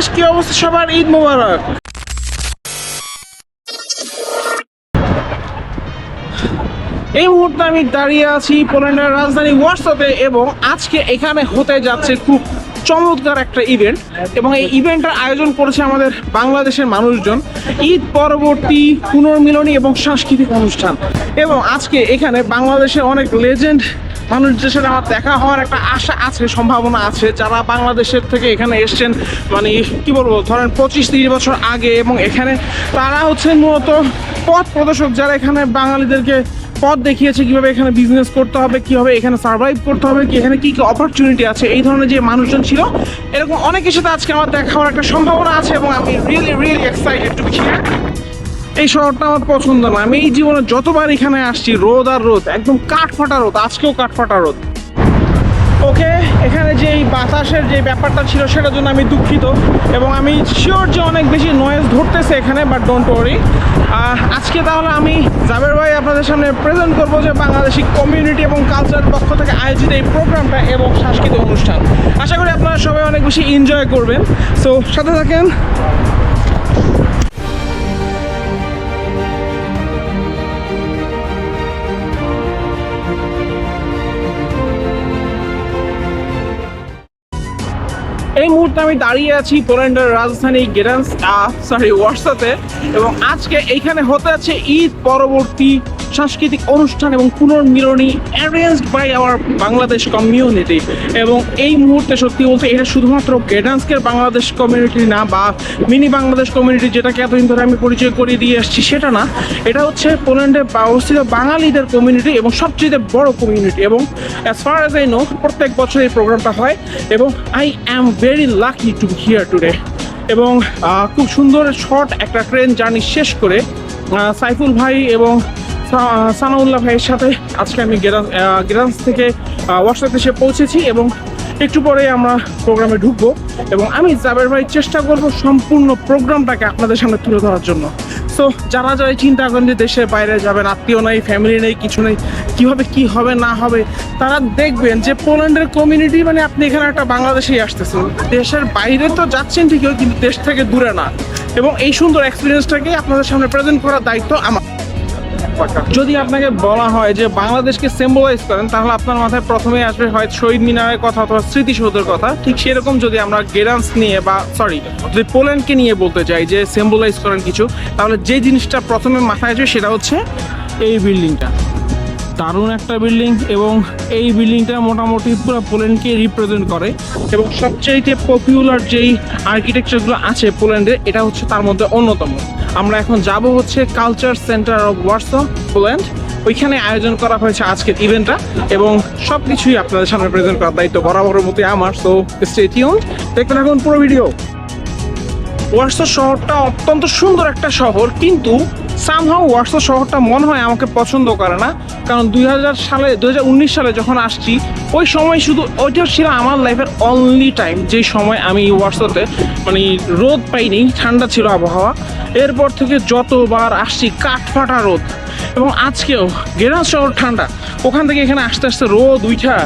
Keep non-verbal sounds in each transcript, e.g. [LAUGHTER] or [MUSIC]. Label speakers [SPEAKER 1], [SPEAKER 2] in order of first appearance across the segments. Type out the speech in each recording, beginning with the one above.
[SPEAKER 1] বাংলাদেশ কি অবস্থা? সবার ঈদ মোবারক। এই মুহূর্তে আমি দাঁড়িয়ে আছি পোল্যান্ডের রাজধানী ওয়ার্সতে এবং আজকে এখানে হতে যাচ্ছে খুব চমৎকার একটা ইভেন্ট এবং এই ইভেন্টটার আয়োজন করেছে আমাদের বাংলাদেশের মানুষজন। ঈদ পরবর্তী পুনর্মিলনী এবং সাংস্কৃতিক অনুষ্ঠান। এবং আজকে এখানে বাংলাদেশের অনেক লেজেন্ড মানুষদের সাথে আমার দেখা হওয়ার একটা আশা আছে, সম্ভাবনা আছে, যারা বাংলাদেশের থেকে এখানে এসছেন মানে কি বলব, ধরেন পঁচিশ তিরিশ বছর আগে এবং এখানে, তারা হচ্ছে মূলত পথ প্রদর্শক যারা এখানে বাঙালিদেরকে পথ দেখিয়েছে কীভাবে এখানে বিজনেস করতে হবে, কীভাবে এখানে সার্ভাইভ করতে হবে, কি এখানে কী কী অপরচুনিটি আছে, এই ধরনের যে মানুষজন ছিল, এরকম অনেকের সাথে আজকে আমার দেখা হওয়ার একটা সম্ভাবনা আছে এবং আমি really really excited to be এই শহরটা আমার পছন্দ না। আমি এই জীবনে যতবার এখানে আসছি, রোদ আর রোদ, একদম কাঠ ফাটা রোদ, আজকেও কাঠ ফাটা রোদ। ওকে, এখানে যে এই বাতাসের যে ব্যাপারটা ছিল সেটার জন্য আমি দুঃখিত এবং আমি শিওর যে অনেক বেশি নয়েজ ধরতেছে এখানে বাট ডোন্ট ওয়ারি আজকে তাহলে আমি জাবের ভাই আপনাদের সামনে প্রেজেন্ট করব যে বাংলাদেশি কমিউনিটি এবং কালচার পক্ষ থেকে আয়োজিত এই প্রোগ্রামটা এবং সাংস্কৃতিক অনুষ্ঠান। আশা করি আপনারা সবাই অনেক বেশি এনজয় করবেন। সো সাথে থাকেন। এই মুহূর্তে আমি দাঁড়িয়ে আছি পোল্যান্ডের রাজধানী গেরান্স সরি ওয়ার্সাতে এবং আজকে এইখানে হতে আছে ঈদ পরবর্তী সাংস্কৃতিক অনুষ্ঠান এবং পুনর্মিলনী arranged by our Bangladesh community এবং এই মুহূর্তে সত্যি বলতে এটা শুধুমাত্র গেডান্সকের বাংলাদেশ কমিউনিটি না বা মিনি বাংলাদেশ কমিউনিটি যেটাকে এতদিন ধরে আমি পরিচয় করিয়ে দিয়ে আসছি সেটা না। এটা হচ্ছে পোল্যান্ডে অবস্থিত বাঙালিদের কমিউনিটি এবং সবচেয়ে বড় কমিউনিটি এবং as far as I know প্রত্যেক বছর এই প্রোগ্রামটা হয় এবং I am very lucky to here today এবং খুব সুন্দর শর্ট একটা ট্রেন জার্নি শেষ করে সাইফুল ভাই এবং সানাউল্লাহ ভাইয়ের সাথে আজকে আমি গেরান গেরান্স থেকে ওয়ার্কশপে এসে পৌঁছেছি এবং একটু পরে আমরা প্রোগ্রামে ঢুকবো এবং আমি জাবের ভাই চেষ্টা করব সম্পূর্ণ প্রোগ্রামটাকে আপনাদের সামনে তুলে ধরার জন্য। সো যারা যারা চিন্তা করেন যে দেশের বাইরে যাবেন, আত্মীয় নেই ফ্যামিলি নেই, কিছু নেই, কীভাবে কি হবে, না হবে, তারা দেখবেন যে পোল্যান্ডের কমিউনিটি মানে আপনি এখানে একটা বাংলাদেশেই আসতেছেন। দেশের বাইরে তো যাচ্ছেন ঠিকই, কিন্তু দেশ থেকে দূরে না। এবং এই সুন্দর এক্সপিরিয়েন্সটাকে আপনাদের সামনে প্রেজেন্ট করার দায়িত্ব আমার। যদি আপনাকে বলা হয় যে বাংলাদেশকে সিম্বলাইজ করেন, তাহলে আপনার মাথায় প্রথমে আসবে হয় শহীদ মিনারের কথা অথবা স্মৃতিসৌধের কথা। ঠিক সেরকম যদি আমরা গেরান্স নিয়ে বা সরি যদি পোল্যান্ডকে নিয়ে বলতে চাই যে সিম্বলাইজ করেন কিছু, তাহলে যে জিনিসটা প্রথমে মাথায় আসবে সেটা হচ্ছে এই বিল্ডিংটা দারুণ একটা বিল্ডিং এবং এই বিল্ডিংটা মোটামুটি পুরো পোল্যান্ডকে রিপ্রেজেন্ট করে এবং সবচাইতে পপুলার যেই আর্কিটেকচারগুলো আছে পোল্যান্ডে এটা হচ্ছে তার মধ্যে অন্যতম। আমরা এখন যাব হচ্ছে culture centre of Warsaw Poland ওইখানে আয়োজন করা হয়েছে আজকের ইভেন্টটা এবং সব কিছুই আপনাদের সামনে প্রেজেন্ট করার দায়িত্ব বরাবরের মতোই আমার সো স্টেটিউন দেখবেন থাকুন পুরো ভিডিও ওয়ার্সো শহরটা অত্যন্ত সুন্দর একটা শহর, কিন্তু সামহাও ওয়ার্সো শহরটা মনে হয় আমাকে পছন্দ করে না। কারণ দুই হাজার সালে, দুই হাজার উনিশ সালে যখন আসছি, ওই সময় শুধু ওইটা ছিল আমার লাইফের অনলি টাইম যে সময় আমি ওয়ার্সোতে মানে রোদ পাইনি, ঠান্ডা ছিল আবহাওয়া। এরপর থেকে যতবার আসছি, কাঠফাটা রোদ। এবং আজকেও গেরাজ শহর ঠান্ডা। ওখান থেকে এখানে আস্তে আস্তে রোদ উঠা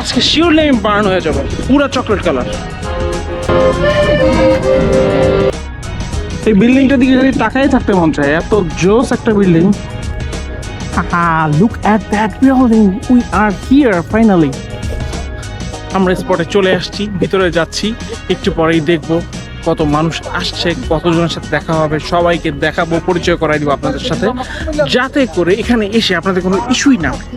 [SPEAKER 1] আজকে শিওরলি আমি বার্ন হয়ে যাব, পুরা চকলেট কালার এই বিল্ডিংটা দিকে যদি তাকাই থাকতে মন চায় এত জোস একটা building look at that building we are here finally আমরা স্পটে চলে আসছি ভিতরে যাচ্ছি একটু পরেই দেখব কত মানুষ আসছে কতজনের সাথে দেখা হবে সবাইকে দেখাবো পরিচয় করাই দিব আপনাদের সাথে। যাতে করে এখানে এসে আপনাদের কোনো ইস্যুই না হয়।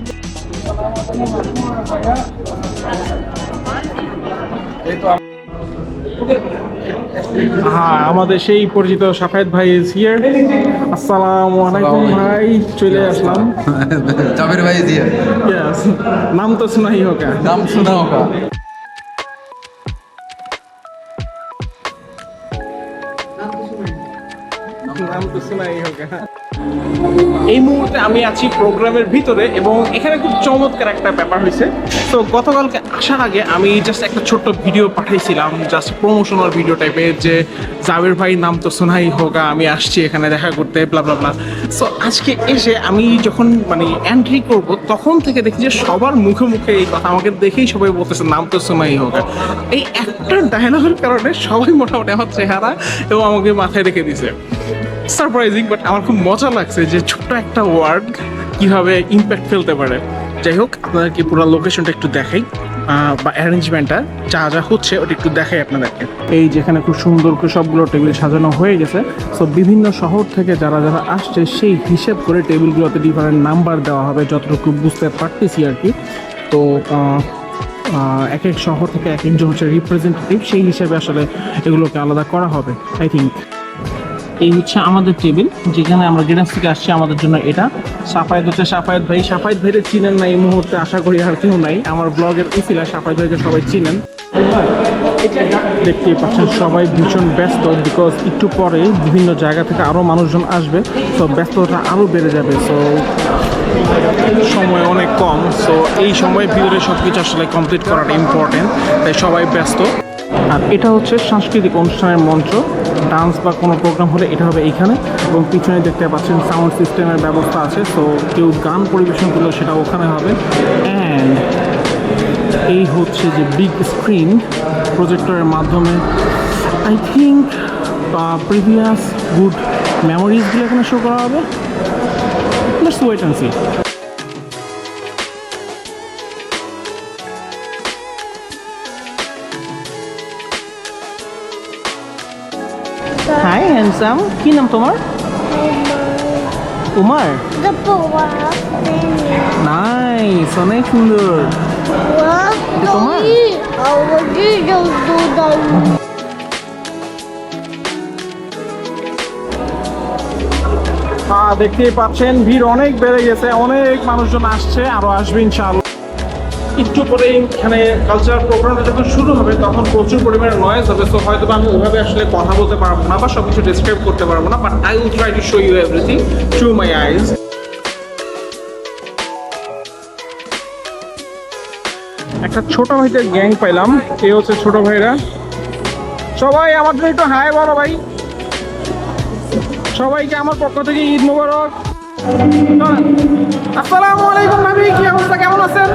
[SPEAKER 1] হ্যাঁ আমাদের সেই পরিচিত সাফায়েত ভাই ইজ হিয়ার আসসালামু আলাইকুম ভাই চলে আসলাম। [LAUGHS]
[SPEAKER 2] জাবির ভাই ইজ
[SPEAKER 1] হিয়ার নাম তো শোনাই হোক
[SPEAKER 2] নাম শোনা হোক
[SPEAKER 1] নাম তো শোনাই। হোক এই মুহূর্তে আমি আছি প্রোগ্রামের ভিতরে এবং এখানে খুব চমৎকার একটা ব্যাপার হয়েছে। তো গতকালকে আসার আগে আমি জাস্ট একটা ছোট্ট ভিডিও পাঠিয়েছিলাম জাস্ট প্রমোশনাল ভিডিও টাইপের যে জাবির ভাই নাম তো সোনাই হোগা, আমি আসছি এখানে দেখা করতে ব্লা ব্লা সো আজকে এসে আমি যখন মানে এন্ট্রি করব, তখন থেকে দেখি যে সবার মুখে মুখে এই কথা, আমাকে দেখেই সবাই বলতেছে, নাম তো সোনাই হোগা। এই একটা ডায়লগের কারণে সবাই মোটামুটি আমার চেহারা এবং আমাকে মাথায় রেখে দিছে সারপ্রাইজিং বাট আমার খুব মজা লাগছে যে ছোট্ট একটা ওয়ার্ড কীভাবে ইম্প্যাক্ট ফেলতে পারে। যাই হোক আপনাদেরকে পুরো লোকেশনটা একটু দেখাই বা অ্যারেঞ্জমেন্টটা যা যা হচ্ছে ওটা একটু দেখাই আপনাদেরকে। এই যেখানে খুব সুন্দর করে সবগুলো টেবিল সাজানো হয়ে গেছে সো বিভিন্ন শহর থেকে যারা যারা আসছে, সেই হিসেব করে টেবিলগুলোতে ডিফারেন্ট নাম্বার দেওয়া হবে, যতটুকু বুঝতে পারতেছি আর কি। তো এক এক শহর থেকে এক একজন হচ্ছে রিপ্রেজেন্টেটিভ সেই হিসেবে আসলে এগুলোকে আলাদা করা হবে আই থিঙ্ক এই হচ্ছে আমাদের টেবিল, যেখানে আমরা গেডেন্স থেকে আসছি আমাদের জন্য এটা। সাফায়েত হচ্ছে সাফায়েত ভাই। সাফায়েত ভাইরে চিনেন না এই মুহূর্তে, আশা করি আর কেউ নাই। আমার ব্লগের উচিলা সাফায়েত ভাইকে সবাই চিনেন। দেখতে পাচ্ছেন, সবাই ভীষণ ব্যস্ত বিকজ একটু পরে বিভিন্ন জায়গা থেকে আরও মানুষজন আসবে তো ব্যস্ততা আরও বেড়ে যাবে সো সময় অনেক কম সো এই সময়ের ভিতরে সব কিছু আসলে কমপ্লিট করাটা ইম্পর্টেন্ট তাই সবাই ব্যস্ত। আর এটা হচ্ছে সাংস্কৃতিক অনুষ্ঠানের মঞ্চ। ডান্স বা কোনো প্রোগ্রাম হলে এটা হবে এইখানে এবং পিছনে দেখতে পাচ্ছেন সাউন্ড সিস্টেমের ব্যবস্থা আছে। সো কেউ গান পরিবেশন করলে সেটা ওখানে হবে। অ্যান্ড এই হচ্ছে যে বিগ স্ক্রিন প্রজেক্টরের মাধ্যমে আই থিঙ্ক প্রিভিয়াস গুড মেমোরিজগুলো এখানে শো করা হবে। ওয়েট অ্যান্ড সি হ্যান্ডসাম কি নাম তোমার? উমার. নাইস অনেক সুন্দর. আহ, দেখতেই পাচ্ছেন ভিড় অনেক বেড়ে গেছে অনেক মানুষজন আসছে আরও আসবে ইনশাআল্লাহ। একটু পরে এখানে কালচারাল প্রোগ্রামটা যখন শুরু হবে, তখন প্রচুর পরিমাণে নয়েজ হবে। সো হয়তো আমি ওইভাবে আসলে কথা বলতে পারব না বা সব কিছু ডিসক্রাইব করতে পারব না but I will try to show you everything through my eyes একটা ছোট ভাইদের গ্যাং পাইলাম, এ হচ্ছে ছোট ভাইরা। সবাই আমার জন্য একটু হাই বলো ভাই। সবাইকে আমার পক্ষ থেকে ঈদ মোবারক। আসসালামু আলাইকুম ভাবি কি অবস্থা? কেমন আছেন?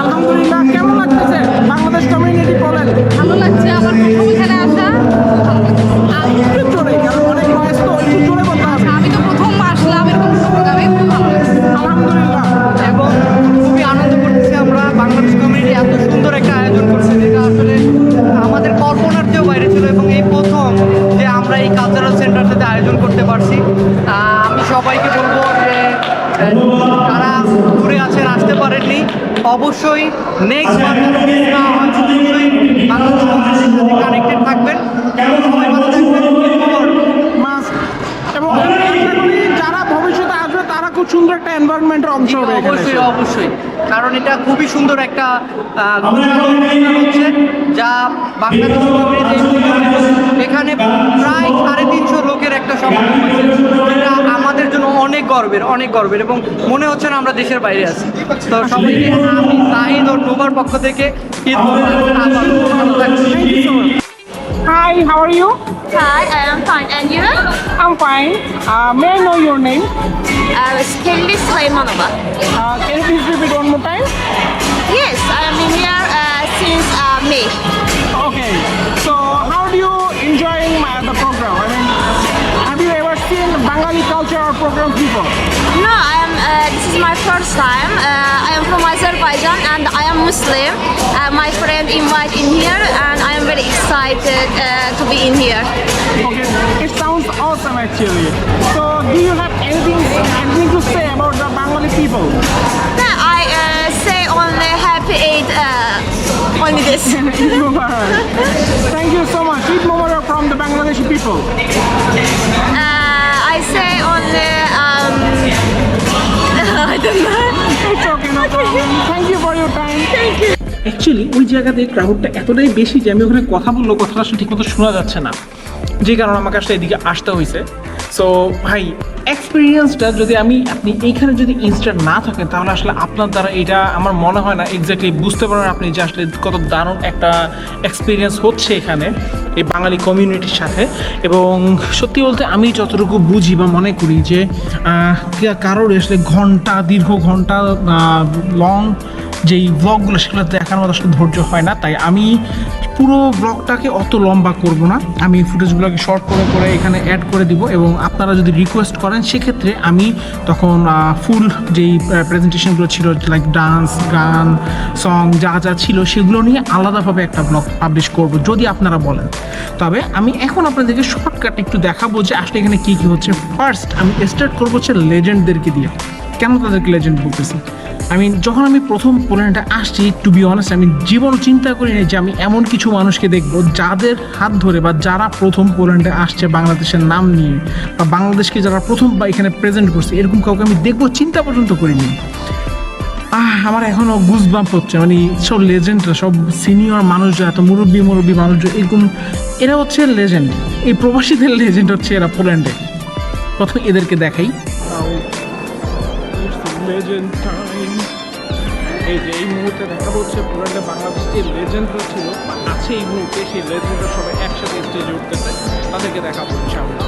[SPEAKER 1] আলহামদুলিল্লাহ কেমন লাগতেছে? বাংলাদেশ কমিউনিটি বলেন।
[SPEAKER 3] ভালো লাগছে আমার
[SPEAKER 1] এনভায়রনমেন্টের অংশ হবে
[SPEAKER 4] অবশ্যই অবশ্যই। কারণ এটা খুবই সুন্দর একটা গুরুত্বপূর্ণ হচ্ছে যা বাংলাদেশ এখানে প্রায় সাড়ে তিনশো লোকের একটা সমাগম যেটা আমাদের জন্য অনেক গর্বের অনেক গর্বের এবং মনে হচ্ছে না আমরা দেশের বাইরে আছি। তো সবাইকে আমি জাহিদ ও নোবার পক্ষ থেকে Eid
[SPEAKER 1] Hi, how are you?
[SPEAKER 5] Hi, I am fine. And you?
[SPEAKER 1] I'm fine. Uh, may I know your name?
[SPEAKER 5] Uh, Kelly Slaymanova.
[SPEAKER 1] Uh, can you please repeat one more time?
[SPEAKER 5] Yes, I am in here uh, since uh, May.
[SPEAKER 1] Okay. So, how do you enjoy my, the program? I mean, have you ever seen Bengali culture or program before?
[SPEAKER 5] First time. Uh, I am from Azerbaijan and I am Muslim. Uh, my friend invite in here and I am very excited uh, to be in here.
[SPEAKER 1] Okay. It sounds awesome actually. So, do you have anything, anything to say about the Bengali people?
[SPEAKER 5] No, I uh, say only happy Eid. Uh, only this. [LAUGHS]
[SPEAKER 1] Thank you so much. Eid Mubarak from the Bangladeshi people.
[SPEAKER 5] Uh, I say only. Um, I don't know.
[SPEAKER 1] It's okay, no problem. Thank you for your time. Thank you. Actually ওই জায়গাতে ক্রাউডটা এতটাই বেশি যে আমি ওখানে কথা বলল কথাটা আসলে ঠিকমতো শোনা যাচ্ছে না যে কারণে আমাকে আসলে এদিকে আসতে হয়েছে সো ভাই এক্সপিরিয়েন্সটা যদি আমি, আপনি এইখানে যদি ইনস্ট্যান্ট না থাকেন, তাহলে আসলে আপনার দ্বারা এটা আমার মনে হয় না এক্স্যাক্টলি বুঝতে পারেন আপনি যে আসলে কত দারুণ একটা এক্সপিরিয়েন্স হচ্ছে এখানে, এই বাঙালি কমিউনিটির সাথে। এবং সত্যি বলতে আমি যতটুকু বুঝি বা মনে করি যে কারোর আসলে ঘণ্টা, দীর্ঘ ঘণ্টা লং যেই ব্লগগুলো সেগুলো দেখার মতো আসলে ধৈর্য হয় না। তাই আমি পুরো ব্লগটাকে অত লম্বা করব না। আমি ফুটেজগুলোকে শর্ট করে করে এখানে অ্যাড করে দিব এবং আপনারা যদি রিকোয়েস্ট করেন, সেক্ষেত্রে আমি তখন ফুল যেই প্রেজেন্টেশনগুলো ছিল লাইক ডান্স গান সং যা যা ছিল, সেগুলো নিয়ে আলাদাভাবে একটা ব্লগ পাবলিশ করব, যদি আপনারা বলেন। তবে আমি এখন আপনাদেরকে শর্টকাট একটু দেখাবো যে আসলে এখানে কী কী হচ্ছে। ফার্স্ট আমি স্টার্ট করব হচ্ছে লেজেন্ডদেরকে দিয়ে। কেন তাদেরকে লেজেন্ড বলতেছি? আমি যখন আমি প্রথম পোল্যান্ডে আসছি টু বি অনেস্ট আমি জীবন চিন্তা করিনি যে আমি এমন কিছু মানুষকে দেখব যাদের হাত ধরে বা যারা প্রথম পোল্যান্ডে আসছে বাংলাদেশের নাম নিয়ে বা বাংলাদেশকে যারা প্রথম বা এখানে প্রেজেন্ট করছে, এরকম কাউকে আমি দেখব চিন্তা পর্যন্ত করিনি। আহ, আমার এখনও গুজবাম্প হচ্ছে। মানে সব লেজেন্ডরা সব সিনিয়র মানুষরা, এত মুরব্বী মুরব্বী মানুষরা, এরকম, এরা হচ্ছে লেজেন্ড এই প্রবাসীদের লেজেন্ড হচ্ছে এরা পোল্যান্ডে প্রথমে এদেরকে দেখাই। লেজেন্ড টাইম এই যে এই মুহূর্তে দেখা হচ্ছে পোল্যান্ডে বাংলাদেশ যে লেজেন্ডরা ছিল আছে এই মুহূর্তে, সেই লেজেন্ডরা সবাই একসাথে স্টেজে উঠতেছে তাদেরকে দেখা হচ্ছে আমরা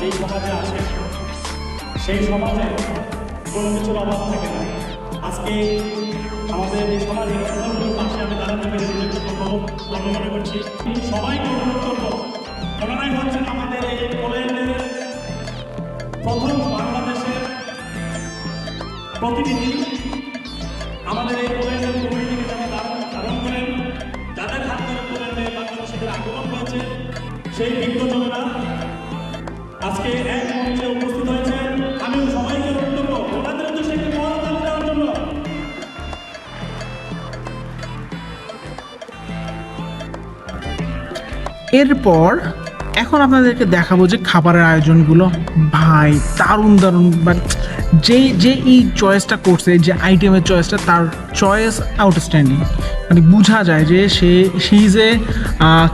[SPEAKER 6] যেই সমাজে আছে, সেই সমাজে কোনো কিছুর অভাব থাকে না। আজকে আমাদের এই অন্যগুলোর পাশে আমি দাঁড়াতে পেরে নিজেকে গর্ব গর্ব মনে করছি সবাইকে করব আমাদের এই পোল্যান্ডের আমাদের এই
[SPEAKER 1] এরপর এখন আপনাদেরকে দেখাবো যে খাবারের আয়োজনগুলো। ভাই, দারুণ দারুণ মানে যে যে এই চয়েসটা করছে, যে আইটেমের চয়েসটা তার চয়েস আউটস্ট্যান্ডিং মানে বোঝা যায় যে সে সি যে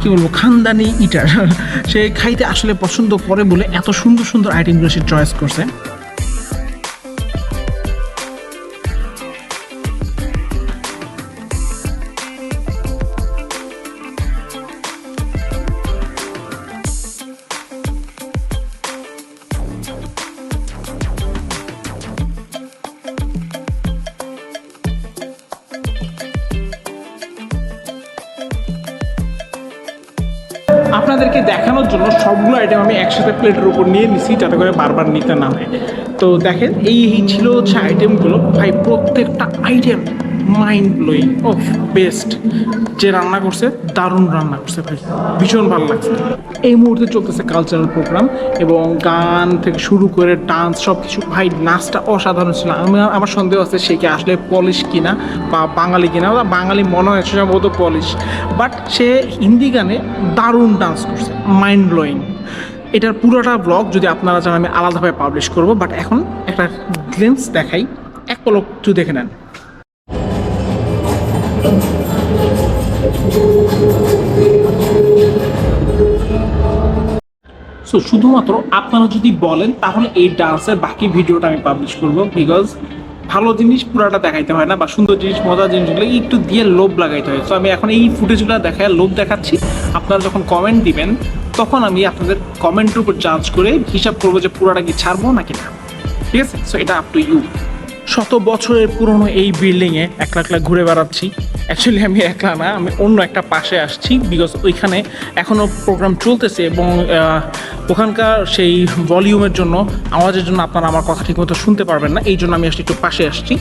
[SPEAKER 1] কী বলব, খানদানি ইটার [LAUGHS] সে খাইতে আসলে পছন্দ করে বলে এত সুন্দর সুন্দর আইটেমগুলো সে চয়েস করছে। জন্য সবগুলো আইটেম আমি একসাথে প্লেটের উপর নিয়ে নিছি, যাতে করে বারবার নিতে না হয়। তো দেখেন, এই ছিল হচ্ছে আইটেমগুলো ভাই, প্রত্যেকটা আইটেম মাইন্ড ব্লোয়িং ও বেস্ট যে রান্না করছে, দারুণ রান্না করছে ভাই। ভীষণ ভালো লাগছে। এই মুহূর্তে চলতেছে কালচারাল প্রোগ্রাম এবং গান থেকে শুরু করে ডান্স সব কিছু ভাই, নাচটা অসাধারণ ছিল। আমি আমার সন্দেহ আছে সে কি আসলে পলিশ কিনা বা বাঙালি কিনা। বা বাঙালি মনে হয় সম্ভবত পলিশ বাট সে হিন্দি গানে দারুণ ডান্স করছে। মাইন্ড ব্লোয়িং এটার পুরোটা ব্লগ যদি আপনারা চান আমি আলাদাভাবে পাবলিশ করব। বাট এখন একটা গ্লেন্স দেখাই। এক পলক একটু দেখে নেন। সো শুধুমাত্র আপনারা যদি বলেন, তাহলে এই ডান্সের বাকি ভিডিওটা আমি পাবলিশ করব বিকজ ভালো জিনিস পুরাটা দেখাইতে হয় না, বা সুন্দর জিনিস, মজার জিনিসগুলো একটু দিয়ে লোভ লাগাইতে হয়। তো আমি এখন এই ফুটেজগুলো দেখায় লোভ দেখাচ্ছি। আপনারা যখন কমেন্ট দিবেন, তখন আমি আপনাদের কমেন্টের উপর জাজ করে হিসাব করব যে পুরাটা কি ছাড়বো নাকি না। ঠিক আছে? সো এটা আপ টু ইউ শত বছরের পুরনো এই বিল্ডিংয়ে একলা একলা ঘুরে বেড়াচ্ছি। অ্যাকচুয়ালি আমি একলা না, আমি অন্য একটা পাশে আসছি বিকজ ওইখানে এখনও প্রোগ্রাম চলতেছে এবং ওখানকার সেই ভলিউমের জন্য আওয়াজের জন্য আপনারা আমার কথা ঠিকমতো শুনতে পারবেন না, এই জন্য আমি আসলে একটু পাশে আসছি।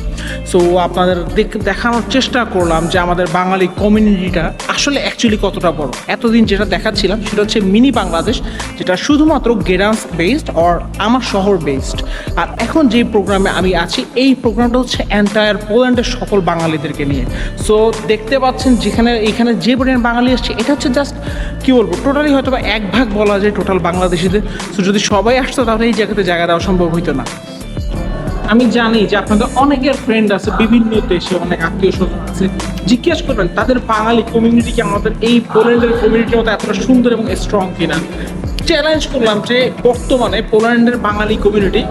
[SPEAKER 1] সো আপনাদের দেখ- দেখানোর চেষ্টা করলাম যে আমাদের বাঙালি কমিউনিটিটা আসলে অ্যাকচুয়ালি কতটা বড়। এতদিন যেটা দেখাচ্ছিলাম সেটা হচ্ছে মিনি বাংলাদেশ যেটা শুধুমাত্র গেরান্স বেসড অর আমার শহর বেসড আর এখন যে প্রোগ্রামে আমি আছি, এই প্রোগ্রামটা হচ্ছে এন্টায়ার পোল্যান্ডের সকল বাঙালিদেরকে নিয়ে। সো দেখতে পাচ্ছেন যেখানে, এখানে যে পরিমাণ বাঙালি আসছে, এটা হচ্ছে জাস্ট কী বলব টোটালি হয়তো বা এক ভাগ বলা যায় টোটাল বাংলাদেশিদের। সো যদি সবাই আসতো, তাহলে এই জায়গাতে জায়গা দেওয়া সম্ভব হইতো না। আমি জানি যে আপনাদের অনেকের ফ্রেন্ড আছে, বিভিন্ন দেশে অনেক আত্মীয় স্বজন আছে। জিজ্ঞেস করবেন, তাদের বাঙালি কমিউনিটিকে আমাদের এই পোল্যান্ডের কমিউনিটির মতো এতটা সুন্দর এবং স্ট্রং কিনা? চ্যালেঞ্জ করলাম যে বর্তমানে পোল্যান্ডের Bengali community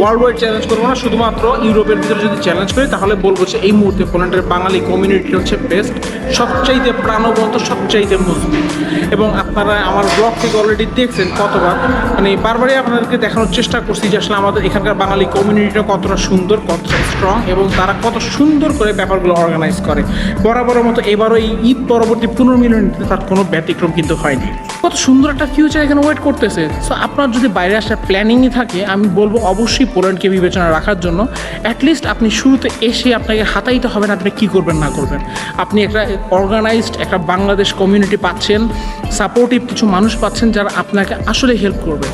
[SPEAKER 1] worldwide challenge করব না, শুধুমাত্র ইউরোপের ভিতরে যদি চ্যালেঞ্জ করি, তাহলে বলব যে এই মুহূর্তে পোল্যান্ডের বাঙালি কমিউনিটি হচ্ছে বেস্ট সবচাইতে প্রাণবন্ত, সবচাইতে মজবুত। এবং আপনারা আমার ব্লগ থেকে অলরেডি দেখছেন কতবার মানে বারবারই আপনাদেরকে দেখানোর চেষ্টা করছি যে আসলে আমাদের এখানকার বাঙালি কমিউনিটিটা কতটা সুন্দর, কতটা স্ট্রং এবং তারা কত সুন্দর করে ব্যাপারগুলো অর্গানাইজ করে। বরাবরের মতো এবারও এই ঈদ পরবর্তী পুনর্মিলনীতে তার কোনো ব্যতিক্রম কিন্তু হয়নি। কত সুন্দর একটা ফিউচার এখানে ওয়েট করতেছে? সো আপনার যদি বাইরে আসার প্ল্যানিংই থাকে, আমি বলব অবশ্যই পোল্যান্ডকে বিবেচনা রাখার জন্য। অ্যাটলিস্ট আপনি শুরুতে এসে আপনাকে হাতাইতে হবে না আপনি কী করবেন, না করবেন। আপনি একটা অর্গানাইজড একটা বাংলাদেশ কমিউনিটি পাচ্ছেন সাপোর্টিভ কিছু মানুষ পাচ্ছেন যারা আপনাকে আসলে হেল্প করবে।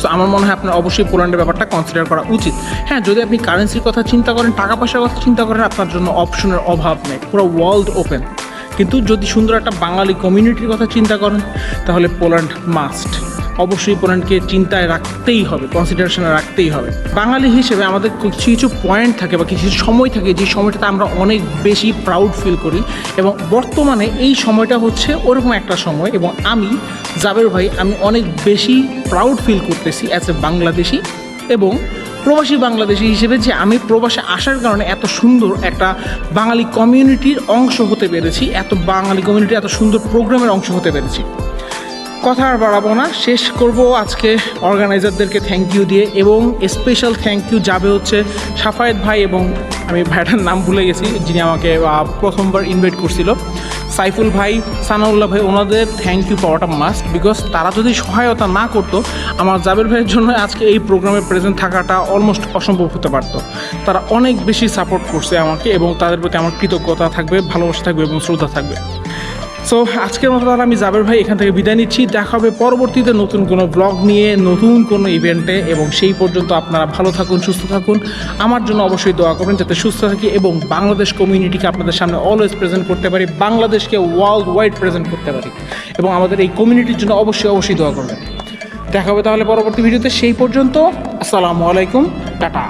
[SPEAKER 1] সো আমার মনে হয় আপনার অবশ্যই পোল্যান্ডের ব্যাপারটা কনসিডার করা উচিত। হ্যাঁ যদি আপনি কারেন্সির কথা চিন্তা করেন টাকা পয়সার কথা চিন্তা করেন, আপনার জন্য অপশনের অভাব নেই। পুরো ওয়ার্ল্ড ওপেন কিন্তু যদি সুন্দর একটা বাঙালি কমিউনিটির কথা চিন্তা করেন, তাহলে পোল্যান্ড মাস্ট অবশ্যই পোল্যান্ডকে চিন্তায় রাখতেই হবে কনসিডারেশনে রাখতেই হবে। বাঙালি হিসেবে আমাদের কিছু কিছু পয়েন্ট থাকে বা কিছু সময় থাকে, যে সময়টাতে আমরা অনেক বেশি প্রাউড ফিল করি এবং বর্তমানে এই সময়টা হচ্ছে ওরকম একটা সময় এবং আমি, জাবের ভাই, আমি অনেক বেশি প্রাউড ফিল করতেছি অ্যাজ এ বাংলাদেশি এবং প্রবাসী বাংলাদেশি হিসেবে যে আমি প্রবাসে আসার কারণে এত সুন্দর একটা বাঙালি কমিউনিটির অংশ হতে পেরেছি, এত বাঙালি কমিউনিটি এত সুন্দর প্রোগ্রামের অংশ হতে পেরেছি। কথা আর বাড়াবো না, শেষ করব আজকে অর্গানাইজারদেরকে থ্যাংক ইউ দিয়ে এবং স্পেশাল থ্যাংক ইউ যাবে হচ্ছে সাফায়েত ভাই এবং আমি ভাইটার নাম ভুলে গেছি, যিনি আমাকে প্রথমবার ইনভাইট করছিল। সাইফুল ভাই, সানাউল্লাহ ভাই, ওনাদের থ্যাংক ইউ পাওয়াটা মাস্ট বিকজ তারা যদি সহায়তা না করতো, আমার জাবের ভাইয়ের জন্য আজকে এই প্রোগ্রামে প্রেজেন্ট থাকাটা অলমোস্ট অসম্ভব হতে পারত। তারা অনেক বেশি সাপোর্ট করছে আমাকে এবং তাদের প্রতি আমার কৃতজ্ঞতা থাকবে, ভালোবাসা থাকবে এবং শ্রদ্ধা থাকবে। সো আজকের মতো তাহলে আমি জাবের ভাই এখান থেকে বিদায় নিচ্ছি। দেখা হবে পরবর্তীতে নতুন কোনো ব্লগ নিয়ে, নতুন কোনো ইভেন্টে এবং সেই পর্যন্ত আপনারা ভালো থাকুন, সুস্থ থাকুন। আমার জন্য অবশ্যই দোয়া করবেন যাতে সুস্থ থাকি এবং বাংলাদেশ কমিউনিটিকে আপনাদের সামনে অলওয়েজ প্রেজেন্ট করতে পারি, বাংলাদেশকে ওয়ার্ল্ড ওয়াইড প্রেজেন্ট করতে পারি। এবং আমাদের এই কমিউনিটির জন্য অবশ্যই অবশ্যই দোয়া করবেন। দেখা হবে তাহলে পরবর্তী ভিডিওতে সেই পর্যন্ত, আসসালামু আলাইকুম, টাটা।